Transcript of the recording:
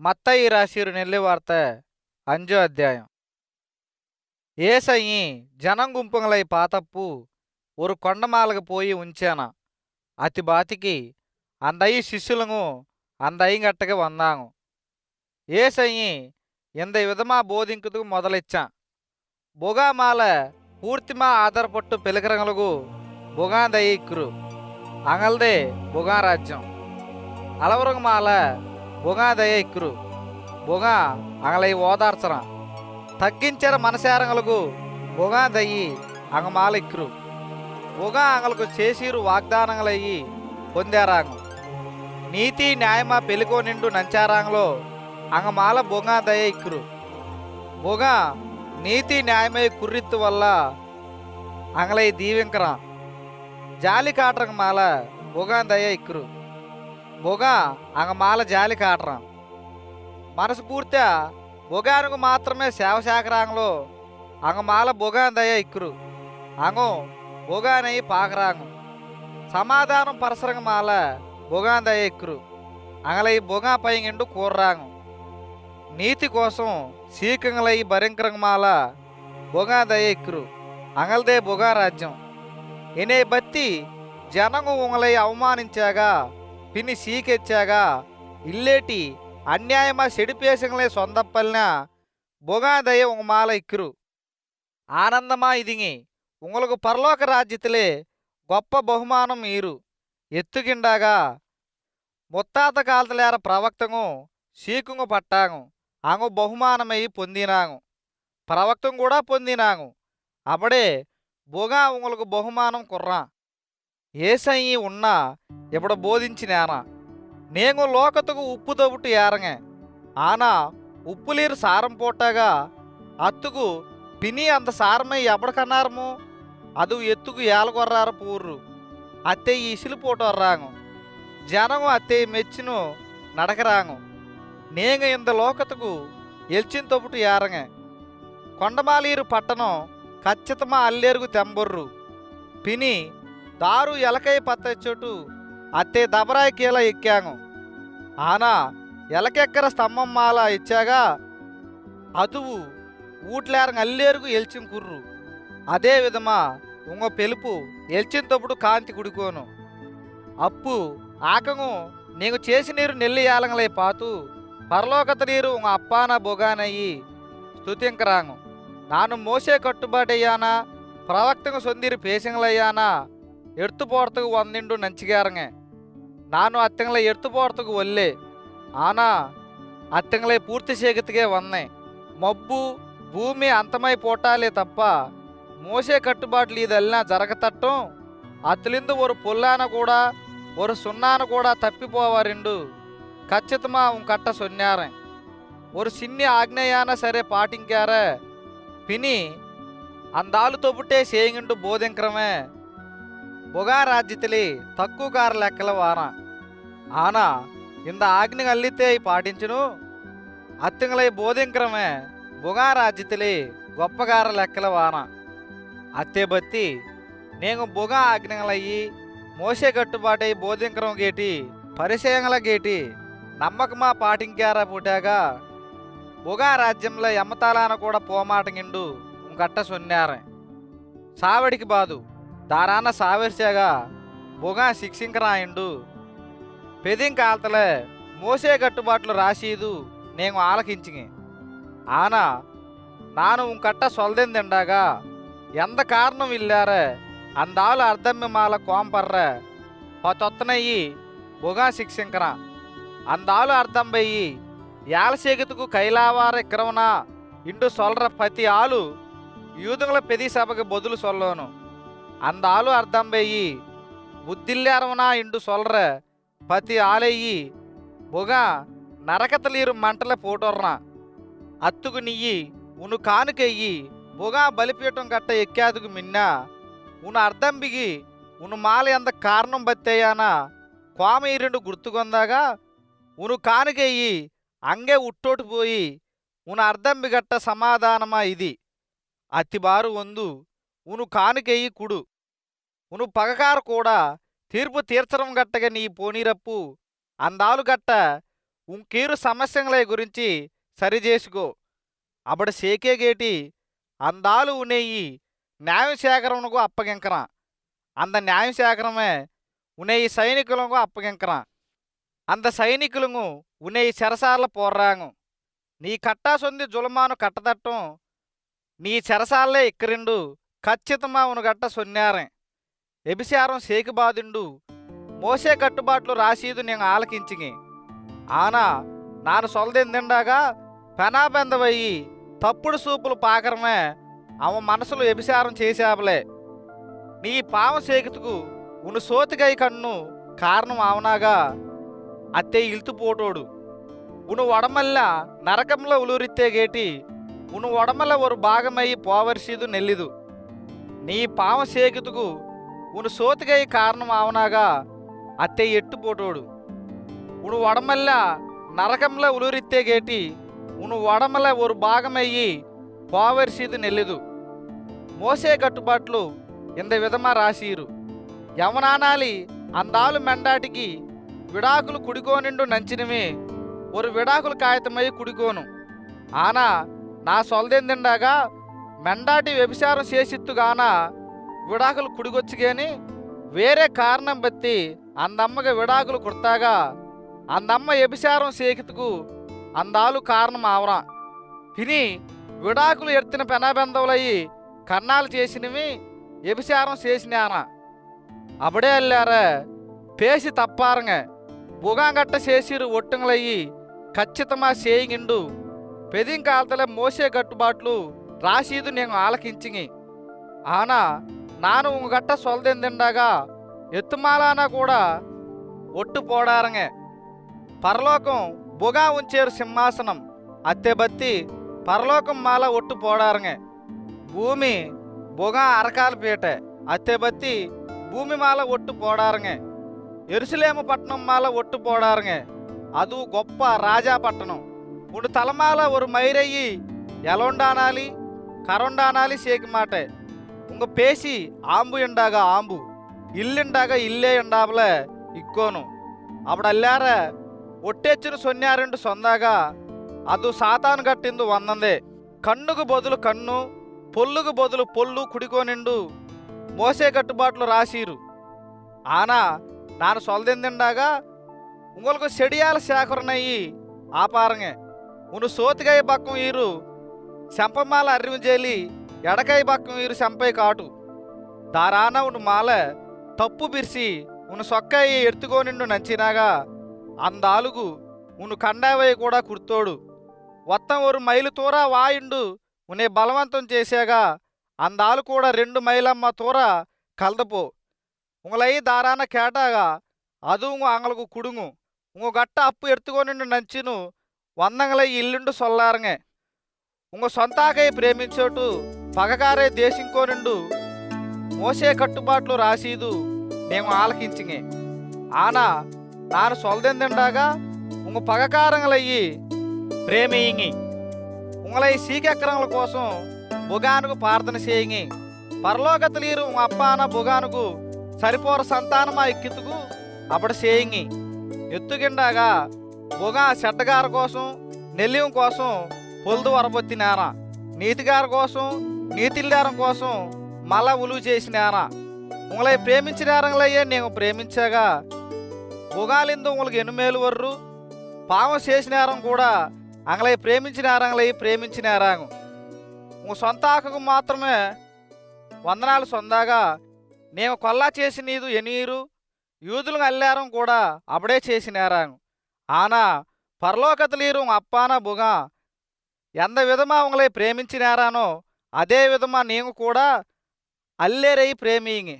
మత్తయి రాసిరు నెల్లి వార్త అంజో అధ్యాయం ஏசையி ஜனங்கும்புங்களை பார்த்தப்பு ஒரு కొండమాలకు పోయి ఉంచాన అతి బాతికి అందయి శిష్యులను అందయి గట్టగా వందాము ఏసయ్యి இந்த విధమా బోధింకుతూ మొదలెచ్చా బొగామాల పూర్తిమా ఆధారపట్టు పిలకరంగులకు బొగాందయి ఇక్కురు అంగల్దే బొగా రాజ్యం అలవరంగ మాల బుగాదయ ఇక్కురు. బుగా అంగలై ఓదార్చన. తగ్గించర మనసారంగలకు బుగాదయ్యి అంగమాల ఇక్కురు బొగా అంగలకు చేసిరు వాగ్దానంగలయ్యి పొందారాంగం. నీతి న్యాయమా పెలుకో నిండు నంచారాంగలో అంగమాల బొగా దయ ఇక్కురు. బొగా నీతి న్యాయమై కుర్రిత్తు వల్ల అంగలై దీవింకరా. జాలి కాటరంగ మాల బొగా దయ ఇక్కురు. బొగా అంగ మాల జాలి కాటరం. మనసు పూర్తిగా బొగానుకు మాత్రమే సేవ శాకరాంగలో అంగ మాల బొగా దయ ఇక్కురు. అంగం బొగానయ్యి పాకరాంగు. సమాధానం పరసరంగ మాల బొగా దయ ఇక్కురు. అంగలై బొగా పైంగిండు కూర్రాంగు. నీతి కోసం సీకంగలై భరింకరంగ మాల బొగా దయ ఇక్కురు. అంగలదే బొగా రాజ్యం ఎనే బత్తి జనంగు ఉంగలై అవమానించాగా పిన్ని సీకెచ్చాగా ఇల్లేటి అన్యాయమా సెడిపేసంగలే సొందప్పల్న? బొగాదయ ఉంగ మాల ఇక్కురు. ఆనందమా ఇదిగి ఉంగలకు పరలోక రాజ్యతిలే గొప్ప బహుమానం ఈరు. ఎత్తుకిండాగా ముత్తాత కాలతలేర ప్రవక్తము సీకుంగు పట్టాంగు అంగు బహుమానమై పొందినాంగు ప్రవక్తం కూడా పొందినాంగు అప్పుడే బొగా ఉంగలకు బహుమానం కుర్రా. ఏసయ్యి ఉన్నా ఇప్పుడు బోధించినాన? నేను లోకతకు ఉప్పు తవ్వుటు ఏరంగే ఆనా ఉప్పులీరు సారం పోటాగా అత్తుకు పిని అంత సారమై ఎప్పటికన్నారము అది ఎత్తుకు ఏలగొర్రారు పూర్రు. అత్తే ఇసిలు పోటొర్రాంగు జనము అత్తే మెచ్చును నడకరాంగు నేను ఇంత లోకతుకు ఎల్చిన తొప్పుటు ఏరంగే కొండమాలీరు పట్టణం ఖచ్చితమా అల్లేరుగు తెంబొర్రు. పిని దారు ఎలకై పత్తొచ్చోటు అత్తే దబరాయి కీల ఎక్కాము. ఆనా ఎలకెక్కర స్తంభం మాల ఇచ్చాగా అదువు ఊట్లేరంగ అల్లేరుకు ఎల్చిం కుర్రు. అదే విధమా ఉంగ పెలుపు ఎల్చింతప్పుడు కాంతి కుడుకోను. అప్పు ఆకము నీకు చేసి నీరు నెల్లి యాలంగలై పాతు పరలోకత నీరు ఉంగ అప్పాన బొగానయ్యి స్థుతింకరాంగు నాను మోసే కట్టుబాటయ్యానా ప్రవక్తకు సొందిరి పేసింగలయ్యానా எடுத்து போகிறதுக்கு வந்திண்டு நினச்சிக்காருங்க. நானும் அத்தங்களை எடுத்து போகிறதுக்கு ஒல்லே ஆனால் அத்தங்களை பூர்த்தி செய்யறதுக்கே வந்தேன். మబ్బు భూమి అంతమైపోటాలే తప్ప మోసే కట్టుబాట్లు ఇదెల్లా జరగతట్టం అతలిందు ఒరు పొల్లాన కూడా ఒరు సున్నాన కూడా తప్పిపోవారెండు ఖచ్చితమా ఉం కట్ట సొన్నారే ஒரு சின்ன ஆக்னையான சரே பாட்டிங்கார பினி அந்த ஆளு தொப்புட்டே செய்யுங்கன்ட்டு போதிங்கிறவன். రాజ్యతిలి తక్కువ కార లెక్కల వాన. ఆనా ఇంద ఆజ్ఞ అల్లితే పాటించును. అత్తింగలై బోధింకరమే బొగా రాజ్యతిలి గొప్పగార లెక్కల వాన. అత్తే బత్తి నేను బొగా ఆజ్ఞలయ్యి మోసే కట్టుబాటై బోధింకరం గేటి పరిచయంగల గేటి నమ్మకమా పాటింకారా పుట్టాగా బొగా రాజ్యంలో ఎమ్మతాలాన కూడా పోమాటంగిండు ఇంకట్ట సొన్నారే. సావడికి బాదు దారాన సావేర్చాగా బొగా శిక్షింకరాయిండు. పెదింక ఆల్తలే మోసే కట్టుబాట్లు రాసీదు నేను ఆలకించి ఆనా నాను కట్ట సొల్దెందిండాగా ఎంత కారణం ఇల్లారే అందాలు అర్ధమ్మి మాల కోంపర్రే పొత్తొత్తనయ్యి బొగా శిక్షింకరా. అందాలు అర్థం బయ్యి ఏలసేగతుకు కైలావార ఇక్రమణ ఇండు సొల్ర ప్రతి ఆలు యూదుల పెది సభకు బదులు సొల్లోను. அந்த ஆளு அர்த்தம் பெய்யி బుద్ధిల్లారవనా ఇండు సొల్ర పతి ఆలయ్యి బొగా నరకతలీరు మంటల పోటొర్న అత్తుకు నియ్యి ఉను కానుకెయ్యి బొగా బలిపీఠం గట్ట ఎక్కాదుకు మిన్నా ఉను అర్థం బిగి ఉను మాల ఎంత కారణం బత్తేయానా కోమ ఈ రెండు గుర్తుకొందాగా ఉను కానుకెయ్యి అంగే ఉట్టోటు పోయి ఉను అర్థం బిగట్ట సమాధానమా ఇది అతిబారు వందు ఉను కానుకేయి కుడు. ఉను పగకారు కూడా తీర్పు తీర్చడం గట్టగా నీ పోనీరప్పు. అందాలు గట్ట ఉంకీరు సమస్యల గురించి సరిచేసుకో అప్పుడు సేకేగేటి అందాలు ఉనేయి న్యాయ సేకరణకు అప్పగింకరా అంద న్యాయ సేకరమే ఉనేయి సైనికులకు అప్పగింకరా అంద సైనికులను ఉనేయి చెరసాల పోర్రాంగు. నీ కట్టా సొంది జులమాను కట్టదట్టం నీ చెరసాలే ఇక్కరిండు ఖచ్చితమా ఉనుగట్ట సొన్నారే. ఎబిశారం సేకిబాదుండు. మోసే కట్టుబాట్లు రాసీదు నేను ఆలకించిగి ఆనా నాను సొలదెందిండాగా పెనాబెందవయ్యి తప్పుడు సూపులు పాకరమే. ఆమె మనసులు ఎబిశారం చేశాబలే నీ పావ సేకితుకు ఉను సోతిగై కన్ను కారణం ఆవనాగా. అత్తే ఇల్తుపోటోడు ఉను వడమల్ల నరకంలో ఉలురిత్తే గేటి. ఉను వడమల్ల ఒరు భాగమయ్యి పోవర్సీదు నెల్లిదు. నీ పావ సేకితుకు ఉను సోతిగై కారణం ఆవనాగా అత్తే ఎట్టుపోటోడు ఉను వడమల్ల నరకంలో ఉలురిత్తే గేటి ఉను వడమల ஒரு భాగమయ్యి పోవర్సీదు నెల్లిదు మోసే కట్టుబాట్లు ఇంత విధమా రాసీరు యవనానాలి అందాలు మెండాటికి విడాకులు కుడికోనిండు నంచినవి ஒரு విడాకులు కాగితమై కుడికోను ఆనా నా సొలదెందిండాగా మెండాటి వ్యభిచారం చేసిత్తుగాన విడాకులు కుడిగొచ్చిగాని వేరే కారణం బట్టి అందమ్మగా విడాకులు కుడతాగా అందమ్మ వ్యభిచారం చేకితుకు అందాలు కారణం ఆవరా. తిని విడాకులు ఎత్తిన పెనాబెందవులయ్యి కన్నాలు చేసినవి వ్యభిచారం చేసినానా అప్పుడే వెళ్ళార పేసి తప్పారంగ. బుగాంగట్ట చేసిరు ఒట్టులయ్యి ఖచ్చితమా చేయిండు పెదింకాల్తలే మోసే కట్టుబాట్లు రాసీదు నేను ఆలకించిగి ఆనా నాను ఉంగట్ట సొలదెందిండగా ఎత్తుమాలాన కూడా ఒట్టు పోడారంగే పరలోకం బుగా ఉంచేరు సింహాసనం అత్తెబత్తి పరలోకం మాల ఒట్టు పోడారంగే భూమి బుగా అరకాల పీట అత్తెబత్తి భూమి మాల ఒట్టు పోడారంగే ఎరుసలేము పట్టణం మాల ఒట్టు పోడారంగే ಅದು గొప్ప రాజా పట్టణం ఇప్పుడు తలమాల ஒரு మైరయ్యి ఎలొండానాలి கரொண்டானாலும் సేకి మాటే. உங்கள் பேசி ఆంబు எண்டாக ఆంబు. இல்லுண்டாக ఇల్లే எண்டாவில் ఇక్కోను. అప్పుడల్లార ఒట్టెచ్చిన సొన్యారెండు సొందాగా. అదు సాతాను గట్టిందు వందందే. కన్నుకు బదులు కన్ను పొల్లుకు బదులు పొల్లు కుడికోనిండు మోసే కట్టుబాట్లు రాసిరు. ఆనా నాను సొలదెందిండాగా ఉంగలకు సెడియాల సేకరణయ్యి ఆపారంగే. ఉను సోతిగాయ పక్కం ఈరు శంపమాల அறிவுஞ்சேலி ఎడకై బక్కం వీరు శంపై కాటు. దారాన ఉన్న మాల తప్పు బిర్సి ఉన్న సొక్కయ్య ఎత్తుకోనిండు నంచినాగా. అందాలుగు ఉను కండావయ్య కూడా కుర్తోడు. మొత్తం ఒరు మైలు తూర వాయిండు ఉనే బలవంతం చేసాగా. అందాలు కూడా రెండు మైలమ్మ తూర కలదపో. ఉంగలయ్యి దారాన కేటాగా. అదుంగు అంగలకు కుడుము ఉంగ గట్ట అప్పు ఎత్తుకోనిండు నంచిను. వందంగలయ్యి ఇల్లుండు సొల్లారంగే. ఉంగ సొంతాకై ప్రేమించోటు పగకారే దేశింకోనిండు మోసే కట్టుబాట్లు రాసీదు మేము ఆలకించింగే ఆనా నాను సొలదెందిండాగా ఉంగ పగకారంగలయ్యి ప్రేమియింగి ఉంగలై సీకెక్కరంల కోసం బుగానుకు ప్రార్థన చేయింగి పరలోకతలీరు ఉంగ అప్పాన బుగానుకు సరిపోర సంతానమా ఎక్కితుకు అప్పుడు చేయింగి ఎత్తుగిండాగా బుగా చెడ్డగారు కోసం నెల్లిం కోసం పొల్దు వరబొత్తి నేన నీతిగారి కోసం நீத்தில்லாரம் கோசம் చేసి உழுவு చేసినారా ప్రేమించిన பிரேமிంచినారంగలయ్యే నేను ప్రేమించాగా. ఉగాలిందు ఉంగలకి ఎనుమేలు వర్రు పావం చేసినారం కూడా అంగలై ప్రేమించినారంగలై ప్రేమించినారాంగు ఉ సొంత ఆకకు మాత్రమే వందనాలు సొందాగా. నేను కొల్లా చేసి నీదు ఎనీరు యూదులు అల్లారం కూడా అప్పుడే చేసినారాంగు ఆనా పరలోకతలీరు అప్పాన బుగా. ఎంత విధమా ఉంగలై ప్రేమించినారానో అదే విధమా నేను కూడా అల్లేరై ప్రేమింగి